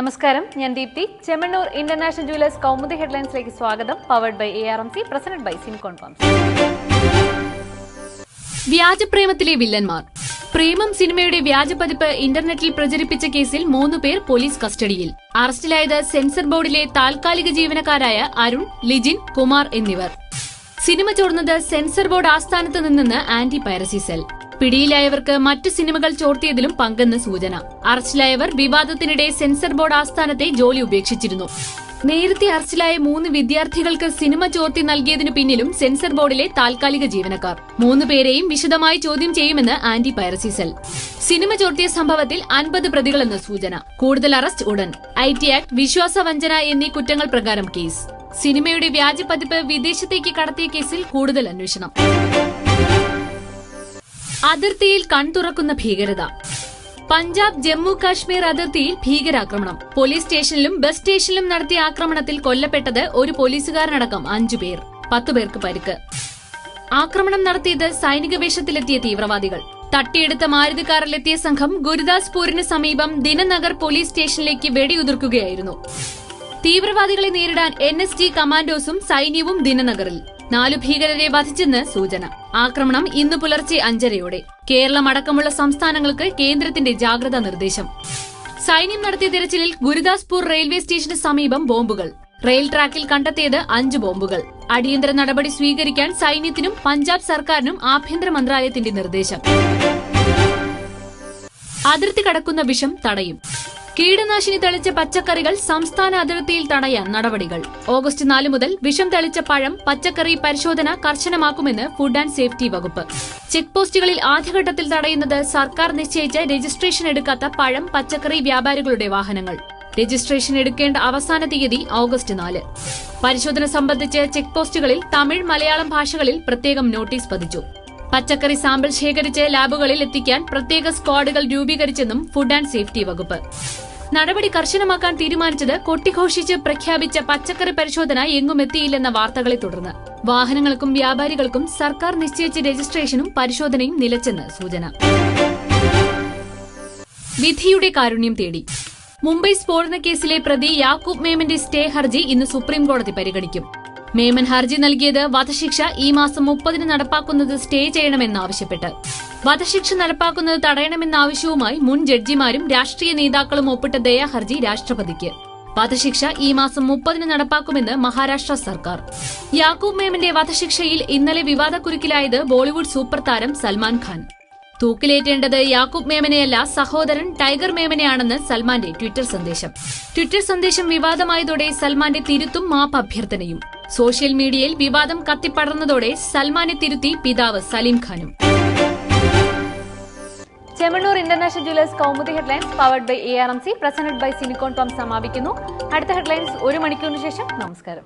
നമസ്കാരം ഞാൻ Deepthi. Chemmanur international jewellers Kaumudi ഹെഡ്ലൈൻസിലേക്ക് സ്വാഗതം. Powered by A R M C presented by Syncon pumps വ്യാജപ്രേമത്തിലെ വില്ലന്മാർ. പ്രേമം സിനിമയുടെ വ്യാജപതിപ്പ് ഇന്റർനെറ്റിൽ പ്രചരിപ്പിച്ച കേസിൽ മൂന്ന് പേർ പോലീസ് കസ്റ്റഡിയിൽ. അറസ്റ്റിലായത് സെൻസർ ബോർഡിലെ താൽക്കാലിക ജീവനക്കാരായ അരുൺ ലിജിൻ കുമാർ എന്നിവർ. സിനിമ ചോർന്നത് സെൻസർ ബോർഡ് ആസ്ഥാനത്ത് നിന്നെന്ന് ആന്റി പൈറസി സെൽ. പിടിയിലായവർക്ക് മറ്റു സിനിമകൾ ചോർത്തിയതിലും പങ്കെന്ന് സൂചന. അറസ്റ്റിലായവർ വിവാദത്തിനിടെ സെൻസർ ബോർഡ് ആസ്ഥാനത്തെ ജോലി ഉപേക്ഷിച്ചിരുന്നു. നേരത്തെ അറസ്റ്റിലായ മൂന്ന് വിദ്യാർത്ഥികൾക്ക് സിനിമ ചോർത്തി നൽകിയതിനു പിന്നിലും സെൻസർ ബോർഡിലെ താൽക്കാലിക ജീവനക്കാർ. മൂന്ന് പേരെയും വിശദമായി ചോദ്യം ചെയ്യുമെന്ന് ആന്റി പൈറസി സെൽ സിനിമ ചോർത്തിയ സംഭവത്തിൽ അൻപത് പ്രതികളെന്ന് സൂചന. കൂടുതൽ അറസ്റ്റ് ഉടൻ. ഐ ടി ആക്ട് വിശ്വാസവഞ്ചന എന്നീ കുറ്റങ്ങൾ പ്രകാരം കേസ്. സിനിമയുടെ വ്യാജപതിപ്പ് വിദേശത്തേക്ക് കടത്തിയ കേസിൽ കൂടുതൽ അന്വേഷണം. അതിർത്തിയിൽ കൺതുറക്കുന്ന ഭീകരത. പഞ്ചാബ് ജമ്മു കാശ്മീർ അതിർത്തിയിൽ ഭീകരാക്രമണം. പോലീസ് സ്റ്റേഷനിലും ബസ് സ്റ്റേഷനിലും നടത്തിയ ആക്രമണത്തിൽ കൊല്ലപ്പെട്ടത് ഒരു പോലീസുകാരനടക്കം അഞ്ചു പേർ. പത്തു പേർക്ക് പരിക്ക്. ആക്രമണം നടത്തിയത് സൈനിക വേഷത്തിലെത്തിയ തീവ്രവാദികൾ. തട്ടിയെടുത്ത മാരുതിക്കാറിലെത്തിയ സംഘം ഗുരുദാസ്പൂരിന് സമീപം ദിനനഗർ പോലീസ് സ്റ്റേഷനിലേക്ക് വെടിയുതിർക്കുകയായിരുന്നു. തീവ്രവാദികളെ നേരിടാൻ എൻ എസ് ജി കമാൻഡോസും സൈന്യവും ദിനനഗറിൽ. നാലു ഭീകരരെ വധിച്ചെന്ന് സൂചന. ആക്രമണം ഇന്ന് പുലർച്ചെ അഞ്ചരയോടെ. കേരളം അടക്കമുള്ള സംസ്ഥാനങ്ങൾക്ക് കേന്ദ്രത്തിന്റെ ജാഗ്രതാ നിർദ്ദേശം. സൈന്യം നടത്തിയ തിരച്ചിലിൽ ഗുരുദാസ്പൂർ റെയിൽവേ സ്റ്റേഷന് സമീപം ബോംബുകൾ. റെയിൽ ട്രാക്കിൽ കണ്ടെത്തിയത് അഞ്ച് ബോംബുകൾ. അടിയന്തര നടപടി സ്വീകരിക്കാൻ സൈന്യത്തിനും പഞ്ചാബ് സർക്കാരിനും ആഭ്യന്തര മന്ത്രാലയത്തിന്റെ നിർദ്ദേശം. അതിർത്തി കടക്കുന്ന വിഷം തടയും. കീടനാശിനി തെളിച്ച പച്ചക്കറികൾ സംസ്ഥാന അതിർത്തിയിൽ തടയാൻ നടപടികൾ. ഓഗസ്റ്റ് നാല് മുതൽ വിഷം തെളിച്ച പഴം പച്ചക്കറി പരിശോധന കർശനമാക്കുമെന്ന് ഫുഡ് ആൻഡ് സേഫ്റ്റി വകുപ്പ്. ചെക്ക് പോസ്റ്റുകളിൽ ആദ്യഘട്ടത്തിൽ തടയുന്നത് സർക്കാർ നിശ്ചയിച്ച രജിസ്ട്രേഷൻ എടുക്കാത്ത പഴം പച്ചക്കറി വ്യാപാരികളുടെ വാഹനങ്ങൾ. രജിസ്ട്രേഷൻ എടുക്കേണ്ട അവസാന തീയതി ഓഗസ്റ്റ് നാല്. പരിശോധന സംബന്ധിച്ച് ചെക്ക് പോസ്റ്റുകളിൽ തമിഴ് മലയാളം ഭാഷകളിൽ പ്രത്യേകം നോട്ടീസ് പതിച്ചു. പച്ചക്കറി സാമ്പിൾ ശേഖരിച്ച് ലാബുകളിൽ എത്തിക്കാൻ പ്രത്യേക സ്ക്വാഡുകൾ രൂപീകരിച്ചെന്നും ഫുഡ് ആൻഡ് സേഫ്റ്റി വകുപ്പ്. നടപടി കർശനമാക്കാൻ തീരുമാനിച്ചത് കൊട്ടിഘോഷിച്ച് പ്രഖ്യാപിച്ച പച്ചക്കറി പരിശോധന എങ്ങും എത്തിയില്ലെന്ന വാർത്തകളെ തുടർന്ന്. വാഹനങ്ങൾക്കും വ്യാപാരികൾക്കും സർക്കാർ നിശ്ചയിച്ച രജിസ്ട്രേഷനും പരിശോധനയും നിലച്ചെന്ന് സൂചന. വിധിയുടെ കാരുണ്യം തേടി. മുംബൈ സ്ഫോടന കേസിലെ പ്രതി യാക്കൂബ് മേമന്റെ സ്റ്റേ ഹർജി ഇന്ന് സുപ്രീംകോടതി പരിഗണിക്കും. മേമൻ ഹർജി നൽകിയത് വധശിക്ഷ ഈ മാസം മുപ്പതിന് നടപ്പാക്കുന്നത് സ്റ്റേ ചെയ്യണമെന്നാവശ്യപ്പെട്ട്. വധശിക്ഷ നടപ്പാക്കുന്നത് തടയണമെന്ന ആവശ്യവുമായി മുൻ ജഡ്ജിമാരും രാഷ്ട്രീയ നേതാക്കളും ഒപ്പിട്ട ദയാഹർജി രാഷ്ട്രപതിക്ക്. വധശിക്ഷ ഈ മാസം മുപ്പതിന് നടപ്പാക്കുമെന്ന് മഹാരാഷ്ട്ര സർക്കാർ. യാക്കൂബ് മേമിന്റെ വധശിക്ഷയിൽ ഇന്നലെ വിവാദക്കുരുക്കിലായത് ബോളിവുഡ് സൂപ്പർ താരം സൽമാൻ ഖാൻ. തൂക്കിലേറ്റേണ്ടത് യാക്കൂബ് മേമനെയല്ല സഹോദരൻ ടൈഗർ മേമനെയാണെന്ന് സൽമാന്റെ ട്വിറ്റർ സന്ദേശം. ട്വിറ്റർ സന്ദേശം വിവാദമായതോടെ സൽമാന്റെ തിരുത്തും മാപ്പ് അഭ്യർത്ഥനയും. സോഷ്യൽ മീഡിയയിൽ വിവാദം കത്തിപ്പടർന്നതോടെ സൽമാനെ തിരുത്തി പിതാവ് സലീം ഖാനും. Chemmanur international jewellers Kaumudi headlines powered by A R M C presented by Syncon pumps സമാപിക്കുന്നു. അടുത്ത ഹെഡ്ലൈൻസ് ഒരു മണിക്കൂറിന് ശേഷം. നമസ്കാരം.